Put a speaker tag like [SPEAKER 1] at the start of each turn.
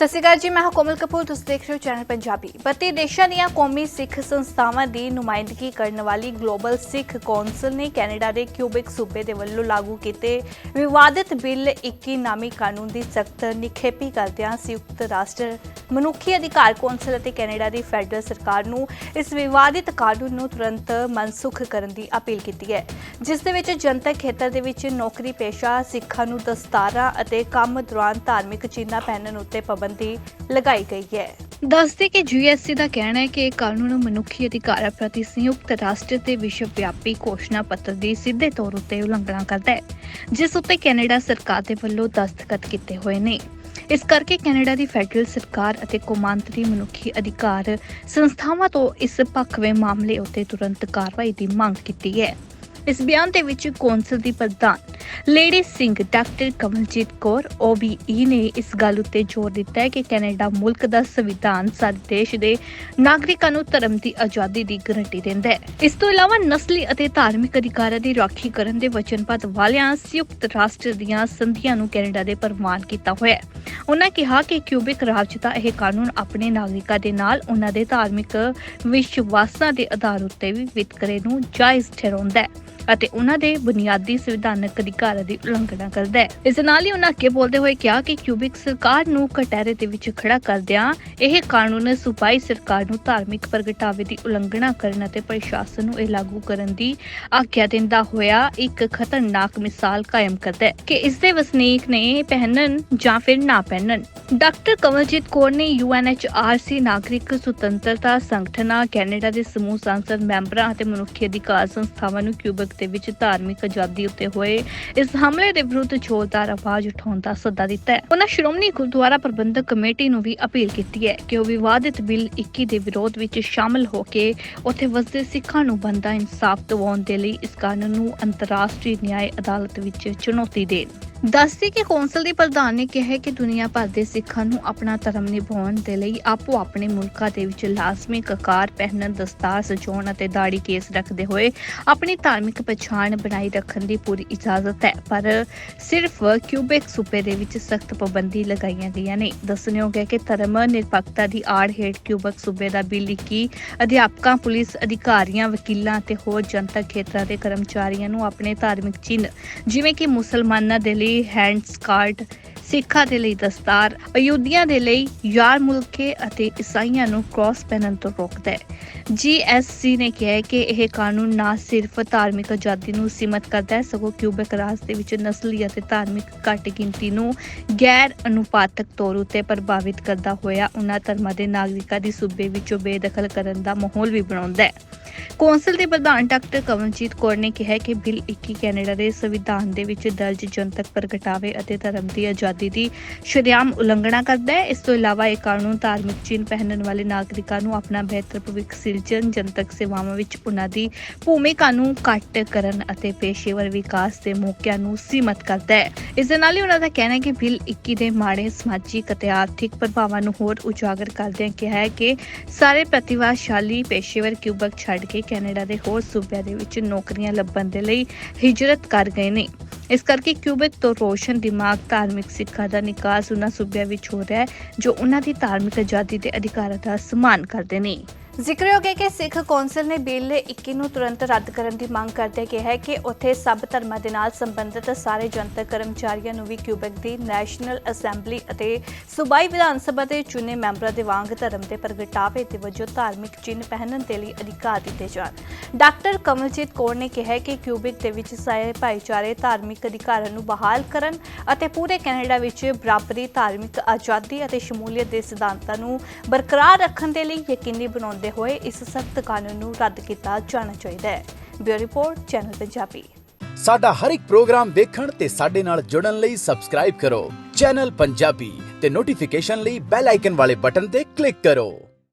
[SPEAKER 1] ਸਤਿ ਸ਼੍ਰੀ ਅਕਾਲ ਜੀ, ਮੈਂ ਹਾਂ ਕੋਮਲ ਕਪੂਰ, ਤੁਸੀਂ ਦੇਖ ਰਹੇ ਹੋ ਚੈਨਲ ਪੰਜਾਬੀ। ਬੱਤੀ ਦੇਸ਼ਾਂ ਦੀਆਂ ਕੌਮੀ ਸਿੱਖ ਸੰਸਥਾਵਾਂ ਦੀ ਨੁਮਾਇੰਦਗੀ ਕਰਨ ਵਾਲੀ ਗਲੋਬਲ ਸਿੱਖ ਕੌਂਸਲ ਨੇ ਕੈਨੇਡਾ ਦੇ ਕਿਊਬਿਕ ਸੂਬੇ ਦੇ ਵੱਲੋਂ ਲਾਗੂ ਕੀਤੇ ਵਿਵਾਦਿਤ ਬਿੱਲ 21 ਨਾਮੀ ਕਾਨੂੰਨ ਦੀ ਸਖਤ ਨਿਖੇਪੀ ਕਰਦਿਆਂ ਸੰਯੁਕਤ ਰਾਸ਼ਟਰ ਮਨੁੱਖੀ ਅਧਿਕਾਰ ਕੌਂਸਲ ਅਤੇ ਕੈਨੇਡਾ ਦੀ ਫੈਡਰਲ ਸਰਕਾਰ ਨੂੰ ਇਸ ਵਿਵਾਦਿਤ ਕਾਨੂੰਨ ਨੂੰ ਤੁਰੰਤ ਮਨਸੁਖ ਕਰਨ ਦੀ ਅਪੀਲ ਕੀਤੀ ਹੈ। ਜਿਸ ਦੇ ਵਿੱਚ ਜਨਤਕ ਖੇਤਰ ਦੇ ਵਿੱਚ ਨੌਕਰੀ ਪੇਸ਼ਾ ਸਿੱਖਾਂ ਨੂੰ ਦਸਤਾਰਾਂ ਅਤੇ ਕੰਮ ਦੌਰਾਨ ਧਾਰਮਿਕ ਚਿੰਨ੍ਹਾਂ ਪਹਿਨਣ ਉੱਤੇ ਪਾਬੰਦੀ ਲਗਾਈ ਗਈ ਹੈ। ਦੱਸਦੇ ਕਿ ਯੂਐਸਸੀ ਦਾ ਕਹਿਣਾ ਹੈ ਕਿ ਇਹ ਕਾਨੂੰਨ ਮਨੁੱਖੀ ਅਧਿਕਾਰਾਂ ਪ੍ਰਤੀ ਸੰਯੁਕਤ ਰਾਸ਼ਟਰ ਦੇ ਵਿਸ਼ਵ ਵਿਆਪੀ ਘੋਸ਼ਣਾ ਪੱਤਰ ਦੀ ਸਿੱਧੇ ਤੌਰ ਉੱਤੇ ਉਲੰਘਣਾ ਕਰਦਾ ਹੈ, ਜਿਸ ਉੱਤੇ ਕੈਨੇਡਾ ਸਰਕਾਰ ਦੇ ਵੱਲੋਂ ਦਸਤਖਤ ਕੀਤੇ ਹੋਏ ਨੇ। ਇਸ ਕਰਕੇ ਕੈਨੇਡਾ ਦੀ ਫੈਡਰਲ ਸਰਕਾਰ ਅਤੇ ਕੌਮਾਂਤਰੀ ਮਨੁੱਖੀ ਅਧਿਕਾਰ ਸੰਸਥਾਵਾਂ ਤੋਂ ਇਸ ਪੱਖਵੇਂ ਮਾਮਲੇ ਉੱਤੇ ਤੁਰੰਤ ਕਾਰਵਾਈ ਦੀ ਮੰਗ ਕੀਤੀ ਹੈ। ਇਸ ਬਿਆਨ ਦੇ ਵਿੱਚ ਕੌਂਸਲ ਦੀ ਪ੍ਰਧਾਨ lady Singh doctor Kamaljit Kaur OBE ਨੇ ਇਸ ਗੱਲ ਉੱਤੇ ਜ਼ੋਰ ਦਿੱਤਾ ਹੈ ਕਿ ਕੈਨੇਡਾ ਮੁਲਕ ਦਾ ਸੰਵਿਧਾਨ ਸਾਡੇ ਦੇਸ਼ ਦੇ ਨਾਗਰਿਕਾਂ ਨੂੰ ਧਰਮ ਦੀ ਆਜ਼ਾਦੀ ਦੀ ਗਾਰੰਟੀ ਦਿੰਦਾ ਹੈ। ਇਸ ਤੋਂ ਇਲਾਵਾ ਨਸਲੀ ਅਤੇ ਧਾਰਮਿਕ ਅਧਿਕਾਰਾਂ ਦੀ ਰਾਖੀ ਕਰਨ ਦੇ ਵਚਨਬੱਧ ਵਾਲਿਆਂ ਸੰਯੁਕਤ ਰਾਸ਼ਟਰ ਦੀਆਂ ਸੰਧੀਆਂ ਨੂੰ ਕੈਨੇਡਾ ਦੇ ਪ੍ਰਵਾਨ ਕੀਤਾ ਹੋਇਆ ਹੈ। ਉਹਨਾਂ ਕਿਹਾ ਕਿ ਕਿਊਬਿਕ ਰਾਜ ਦਾ ਇਹ ਕਾਨੂੰਨ ਆਪਣੇ ਨਾਗਰਿਕਾਂ ਦੇ ਨਾਲ ਉਹਨਾਂ ਦੇ ਧਾਰਮਿਕ ਵਿਸ਼ਵਾਸਾਂ ਦੇ ਆਧਾਰ ਉੱਤੇ ਵੀ ਵਿਤਕਰੇ ਨੂੰ ਜਾਇਜ਼ ਠਹਿਰਾਉਂਦਾ ਹੈ। ਅਤੇ ਉਹਨਾਂ ਦੇ ਬੁਨਿਆਦੀ ਸੰਵਿਧਾਨਕ ਅਧਿਕਾਰਾਂ ਦੀ ਉਲੰਘਣਾ ਕਰਦਾ ਹੈ। ਇਸ ਨਾਲ ਹੀ ਉਹਨਾਂ ਅੱਗੇ ਬੋਲਦੇ ਹੋਏ ਕਿਹਾ ਕਿ ਕਿਊਬਿਕ ਸਰਕਾਰ ਨੂੰ ਕਟਹਿਰੇ ਦੇ ਵਿੱਚ ਖੜਾ ਕਰਦਿਆਂ ਇਹ ਕਾਨੂੰਨ ਸੂਬਾਈ ਸਰਕਾਰ ਨੂੰ ਧਾਰਮਿਕ ਪ੍ਰਗਟਾਵੇ ਦੀ ਉਲੰਘਣਾ ਕਰਨ ਅਤੇ ਪ੍ਰਸ਼ਾਸਨ ਨੂੰ ਇਹ ਲਾਗੂ ਕਰਨ ਦੀ ਆਗਿਆ ਦਿੰਦਾ ਹੋਇਆ ਇੱਕ ਖਤਰਨਾਕ ਮਿਸਾਲ ਕਾਇਮ ਕਰਦਾ ਹੈ ਕਿ ਇਸ ਦੇ ਵਸਨੀਕ ਨੇ ਪਹਿਨਣ ਜਾਂ ਫਿਰ ਨਾ ਪਹਿਨਣ। ਡਾਕਟਰ ਕਮਲਜੀਤ ਕੌਰ ਨੇ UNHRC ਨਾਗਰਿਕ ਸੁਤੰਤਰਤਾ ਸੰਗਠਨਾਂ, ਕੈਨੇਡਾ ਦੇ ਸਮੂਹ ਸੰਸਦ ਮੈਂਬਰਾਂ ਅਤੇ ਮਨੁੱਖੀ ਅਧਿਕਾਰ ਸੰਸਥਾਵਾਂ ਨੂੰ ਕਿਊਬਿਕ ਦੇ ਵਿੱਚ ਧਾਰਮਿਕ ਆਜ਼ਾਦੀ ਉੱਤੇ ਹੋਏ। ਇਸ ਹਮਲੇ ਦੇ ਵਿਰੁੱਧ ਜ਼ੋਰਦਾਰ ਆਵਾਜ਼ ਉਠਾਉਣ ਦਾ ਸੱਦਾ ਦਿੱਤਾ ਹੈ। ਉਹਨਾਂ ਸ਼੍ਰੋਮਣੀ ਗੁਰਦੁਆਰਾ ਪ੍ਰਬੰਧਕ ਕਮੇਟੀ ਨੂੰ ਵੀ ਅਪੀਲ ਕੀਤੀ ਹੈ ਕਿ ਉਹ ਵਿਵਾਦਿਤ ਬਿੱਲ 21 ਦੇ ਵਿਰੋਧ ਵਿੱਚ ਸ਼ਾਮਲ ਹੋ ਕੇ ਉੱਥੇ ਵਸਦੇ ਸਿੱਖਾਂ ਨੂੰ ਬੰਦਾ ਇਨਸਾਫ ਦਿਵਾਉਣ ਦੇ ਲਈ ਇਸ ਕਾਨੂੰਨ ਨੂੰ ਅੰਤਰਰਾਸ਼ਟਰੀ ਨਿਆਂ ਅਦਾਲਤ ਵਿੱਚ ਚੁਣੌਤੀ ਦੇਣ। ਦੱਸਦੇ ਕਿ ਕੌਂਸਲ ਦੀ ਪ੍ਰਧਾਨ ਨੇ ਕਿਹਾ ਕਿ ਦੁਨੀਆ ਭਰ ਦੇ ਸਿੱਖਾਂ ਨੂੰ ਆਪਣਾ ਧਰਮ ਨਿਭਾਉਣ ਦੇ ਲਈ ਆਪੋ ਆਪਣੇ ਮੁਲਕਾਂ ਦੇ ਵਿੱਚ ਲਾਜ਼ਮੀ ਕਕਾਰ ਪਹਿਨਣ, ਦਸਤਾਰ ਸਜਾਉਣ ਅਤੇ ਦਾੜੀ ਕੇਸ ਰੱਖਦੇ ਹੋਏ ਆਪਣੀ ਧਾਰਮਿਕ ਪਛਾਣ ਬਣਾਈ ਰੱਖਣ ਦੀ ਪੂਰੀ ਇਜਾਜ਼ਤ ਹੈ। ਪਰ ਸਿਰਫ ਕਿਊਬਿਕ ਸੂਬੇ ਦੇ ਵਿੱਚ ਸਖਤ ਪਾਬੰਦੀ ਲਗਾਈਆਂ ਗਈਆਂ ਨੇ। ਦੱਸਣਯੋਗ ਹੈ ਕਿ ਧਰਮ ਨਿਰਪੱਖਤਾ ਦੀ ਆੜ ਹੇਠ ਕਿਊਬਿਕ ਸੂਬੇ ਦਾ ਬਿੱਲ 21 ਅਧਿਆਪਕਾਂ, ਪੁਲਿਸ ਅਧਿਕਾਰੀਆਂ, ਵਕੀਲਾਂ ਅਤੇ ਹੋਰ ਜਨਤਕ ਖੇਤਰਾਂ ਦੇ ਕਰਮਚਾਰੀਆਂ ਨੂੰ ਆਪਣੇ ਧਾਰਮਿਕ ਚਿੰਨ੍ਹ ਜਿਵੇਂ ਕਿ ਮੁਸਲਮਾਨਾਂ ਦੇ ਲਈ ਹੈਂਡ ਸਕਾਰਟ ਸਿੱਖਾਂ ਦੇ ਲਈ ਦਸਤਾਰ, ਅਯੁੱਧਿਆ ਦੇ ਲਈ ਯਾਰ ਮੁਲਕੇ ਅਤੇ ਈਸਾਈਆਂ ਨੂੰ ਕ੍ਰਾਸ ਪਹਿਨਣ ਤੋਂ ਰੋਕਦਾ ਹੈ। ਜੀਐਸਸੀ ਨੇ ਕਿਹਾ ਹੈ ਕਿ ਇਹ ਕਾਨੂੰਨ ਨਾ ਸਿਰਫ ਧਾਰਮਿਕ ਆਜ਼ਾਦੀ ਨੂੰ ਸੀਮਤ ਕਰਦਾ ਹੈ, ਸਗੋਂ ਕਿਊਬਿਕ ਰਾਜ ਦੇ ਵਿੱਚ ਨਸਲੀ ਅਤੇ ਧਾਰਮਿਕ ਘੱਟ ਗਿਣਤੀ ਨੂੰ ਗੈਰ ਅਨੁਪਾਤਕ ਤੌਰ ਉਤੇ ਪ੍ਰਭਾਵਿਤ ਕਰਦਾ ਹੋਇਆ ਉਹਨਾਂ ਧਰਮਾਂ ਦੇ ਨਾਗਰਿਕਾਂ ਦੀ ਸੂਬੇ ਵਿੱਚੋਂ ਬੇਦਖਲ ਕਰਨ ਦਾ ਮਾਹੌਲ ਵੀ ਬਣਾਉਂਦਾ ਹੈ। ਕੌਂਸਲ ਦੇ ਪ੍ਰਧਾਨ ਡਾਕਟਰ ਕਮਲਜੀਤ ਕੌਰ ਨੇ ਕਿਹਾ ਕਿ ਬਿੱਲ 21 ਕੈਨੇਡਾ ਦੇ ਸੰਵਿਧਾਨ ਦੇ ਵਿੱਚ ਦਰਜ ਜਨਤਕ ਪ੍ਰਗਟਾਵੇ ਅਤੇ ਧਰਮ ਦੀ ਆਜ਼ਾਦੀ ਦੀ ਸ਼ਰੇਆਮ ਉਲੰਘਣਾ ਕਰਦਾ ਹੈ। ਇਸ ਤੋਂ ਇਲਾਵਾ ਇਹ ਕਾਨੂੰਨ ਧਾਰਮਿਕ ਚਿੰਨ੍ਹ ਪਹਿਨਣ ਵਾਲੇ ਨਾਗਰਿਕਾਂ ਨੂੰ ਆਪਣਾ ਬਿਹਤਰ ਭਵਿੱਖ ਸਿਰਜਣ, ਜਨਤਕ ਸੇਵਾਵਾਂ ਵਿੱਚ ਉਹਨਾਂ ਦੀ ਭੂਮਿਕਾ ਨੂੰ ਘੱਟ ਕਰਨ ਅਤੇ ਪੇਸ਼ੇਵਰ ਵਿਕਾਸ ਦੇ ਮੌਕਿਆਂ ਨੂੰ ਸੀਮਤ ਕਰਦਾ ਹੈ। ਇਸ ਦੇ ਨਾਲ ਹੀ ਉਹਨਾਂ ਦਾ ਕਹਿਣਾ ਹੈ ਕਿ ਬਿੱਲ 21 ਦੇ ਮਾੜੇ ਸਮਾਜਿਕ ਅਤੇ ਆਰਥਿਕ ਪ੍ਰਭਾਵਾਂ ਨੂੰ ਹੋਰ ਉਜਾਗਰ ਕਰਦਿਆਂ ਕਿਹਾ ਹੈ ਕਿ ਸਾਰੇ ਪ੍ਰਤਿਭਾਸ਼ਾਲੀ ਪੇਸ਼ੇਵਰ ਕਿਊਬਕ ਛੱਡ ਕੇ ਕੈਨੇਡਾ ਦੇ ਹੋਰ ਸੂਬਿਆਂ ਦੇ ਵਿੱਚ ਨੌਕਰੀਆਂ ਲੱਭਣ ਦੇ ਲਈ ਹਿਜਰਤ ਕਰ ਗਏ ਨੇ। ਇਸ ਕਰਕੇ ਕਿਊਬਿਕ ਤੋਂ ਰੋਸ਼ਨ ਦਿਮਾਗ ਧਾਰਮਿਕ ਸਿੱਖਾਂ ਦਾ ਨਿਕਾਸ ਉਹਨਾਂ ਸੂਬਿਆਂ ਵਿੱਚ ਹੋ ਰਿਹਾ ਹੈ, ਜੋ ਉਹਨਾਂ ਦੀ ਧਾਰਮਿਕ ਆਜ਼ਾਦੀ ਦੇ ਅਧਿਕਾਰਾਂ ਦਾ ਸਨਮਾਨ ਕਰਦੇ ਨੇ। ਜ਼ਿਕਰਯੋਗ ਹੈ ਕਿ ਸਿੱਖ ਕੌਂਸਲ ਨੇ ਬਿੱਲ 21 ਨੂੰ ਤੁਰੰਤ ਰੱਦ ਕਰਨ ਦੀ ਮੰਗ ਕਰਦੇ ਕਿਹਾ ਕਿ ਉੱਥੇ ਸਭ ਧਰਮਾਂ ਦੇ ਨਾਲ ਸੰਬੰਧਿਤ ਸਾਰੇ ਜਨਤਕ ਕਰਮਚਾਰੀਆਂ ਨੂੰ ਵੀ ਕਿਊਬਿਕ ਦੀ ਨੈਸ਼ਨਲ ਅਸੈਂਬਲੀ ਅਤੇ ਸੂਬਾਈ ਵਿਧਾਨ ਸਭਾ ਦੇ ਚੁਣੇ ਮੈਂਬਰਾਂ ਦੇ ਵਾਂਗ ਧਰਮ ਦੇ ਪ੍ਰਗਟਾਵੇ ਦੇ ਵਜੋਂ ਧਾਰਮਿਕ ਚਿੰਨ੍ਹ ਪਹਿਨਣ ਦੇ ਲਈ ਅਧਿਕਾਰ ਦਿੱਤੇ ਜਾਣ। ਡਾਕਟਰ ਕਮਲਜੀਤ ਕੌਰ ਨੇ ਕਿਹਾ ਕਿ ਕਿਊਬਿਕ ਦੇ ਵਿੱਚ ਸਾਰੇ ਭਾਈਚਾਰੇ ਧਾਰਮਿਕ ਅਧਿਕਾਰਾਂ ਨੂੰ ਬਹਾਲ ਕਰਨ ਅਤੇ ਪੂਰੇ ਕੈਨੇਡਾ ਵਿੱਚ ਬਰਾਬਰੀ, ਧਾਰਮਿਕ ਆਜ਼ਾਦੀ ਅਤੇ ਸ਼ਮੂਲੀਅਤ ਦੇ ਸਿਧਾਂਤਾਂ ਨੂੰ ਬਰਕਰਾਰ ਰੱਖਣ ਦੇ ਲਈ ਯਕੀਨੀ ਬਣਾਉਂਦੇ ਹੋਏ ਇਸ ਸਖਤ ਕਾਨੂੰਨ ਨੂੰ ਰੱਦ ਕੀਤਾ ਜਾਣਾ ਚਾਹੀਦਾ ਹੈ। Bureau report, channel Punjabi.
[SPEAKER 2] ਸਾਡਾ ਹਰ ਇੱਕ ਪ੍ਰੋਗਰਾਮ ਦੇਖਣ ਤੇ ਸਾਡੇ ਨਾਲ ਜੁੜਨ ਲਈ ਸਬਸਕ੍ਰਾਈਬ ਕਰੋ। ਚੈਨਲ ਪੰਜਾਬੀ ਤੇ ਨੋਟੀਫਿਕੇਸ਼ਨ ਲਈ ਬੈਲ ਆਈਕਨ ਵਾਲੇ ਬਟਨ ਤੇ ਕਲਿੱਕ ਕਰੋ।